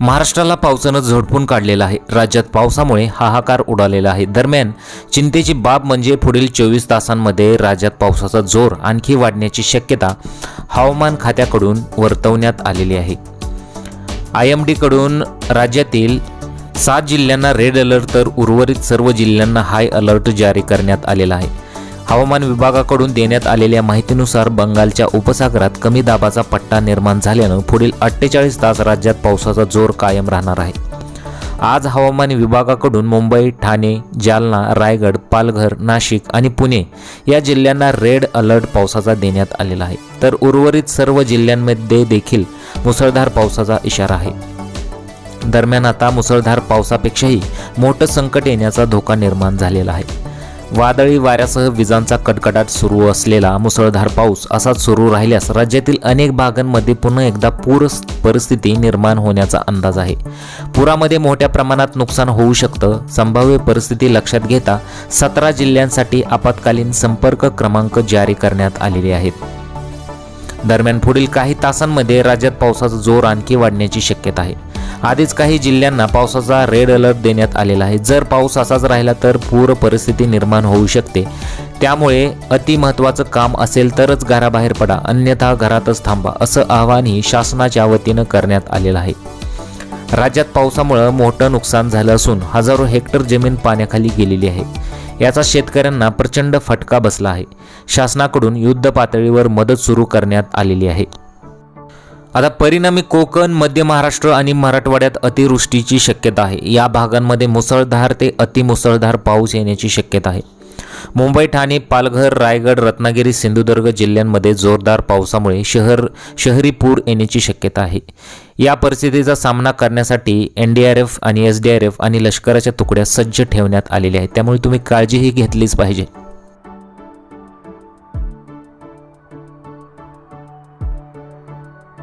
महाराष्ट्राला पावसानं झोडपून काढलेला आहे. राज्यात पावसामुळे हाहाकार उडालेला आहे. दरम्यान चिंतेची बाब म्हणजे पुढील चोवीस तासांमध्ये राज्यात पावसाचा जोर आणखी वाढण्याची शक्यता हवामान खात्याकडून वर्तवण्यात आलेली आहे. आय एम डीकडून राज्यातील सात जिल्ह्यांना रेड अलर्ट तर उर्वरित सर्व जिल्ह्यांना हाय अलर्ट जारी करण्यात आलेला आहे. हवामान विभागाकडून देण्यात आलेल्या माहितीनुसार बंगालच्या उपसागरात कमी दाबाचा पट्टा निर्माण झाल्यानं पुढील अठ्ठेचाळीस तास राज्यात पावसाचा जोर कायम राहणार आहे. आज हवामान विभागाकडून मुंबई ठाणे जालना रायगड पालघर नाशिक आणि पुणे या जिल्ह्यांना रेड अलर्ट पावसाचा देण्यात आलेला आहे. तर उर्वरित सर्व जिल्ह्यांमध्ये देखील मुसळधार पावसाचा इशारा आहे. दरम्यान आता मुसळधार पावसापेक्षाही मोठं संकट येण्याचा धोका निर्माण झालेला आहे. वादळी वाऱ्यासह विजांचा कडकडाट सुरू असलेला मुसळधार पाऊस असाच सुरू राहिल्यास राज्यातील अनेक भागांमध्ये पुन्हा एकदा पूर परिस्थिती निर्माण होण्याचा अंदाज आहे. पुरामध्ये मोठ्या प्रमाणात नुकसान होऊ शकतं. संभाव्य परिस्थिती लक्षात घेता सतरा जिल्ह्यांसाठी आपत्कालीन संपर्क क्रमांक जारी करण्यात आलेले आहेत. दरम्यान पुढील काही तासांमध्ये राज्यात पावसाचा जोर आणखी वाढण्याची शक्यता आहे. आधीच काही जिल्ह्यांना पावसाचा रेड अलर्ट देण्यात आलेला आहे. जर पाऊस असाच राहिला तर पूर परिस्थिती निर्माण होऊ शकते. त्यामुळे अति महत्त्वाचं काम असेल तरच घराबाहेर पडा अन्यथा घरातच थांबा असं आवाहनही शासनाच्या वतीनं करण्यात आलेलं आहे. राज्यात पावसामुळं मोठं नुकसान झालं असून हजारो हेक्टर जमीन पाण्याखाली गेलेली आहे. याचा शेतकऱ्यांना प्रचंड फटका बसला आहे. शासनाकडून युद्ध पातळीवर मदत सुरू करण्यात आलेली आहे. आता परिणामी कोकण मध्य महाराष्ट्र आणि मराठवाड्यात अतिवृष्टीची शक्यता आहे. या भागांमध्ये मुसळधार ते अतिमुसळधार पाऊस येण्याची शक्यता आहे. मुंबई ठाणे पालघर रायगड रत्नागिरी सिंधुदुर्ग जिल्ह्यांमध्ये जोरदार पावसामुळे शहर शहरी पूर येण्याची शक्यता आहे. या परिस्थितीचा सामना करण्यासाठी एन डी आर एफ आणि एस डी आर एफ आणि लष्कराच्या तुकड्या सज्ज ठेवण्यात आलेल्या आहेत. त्यामुळे तुम्ही काळजीही घेतलीच पाहिजे.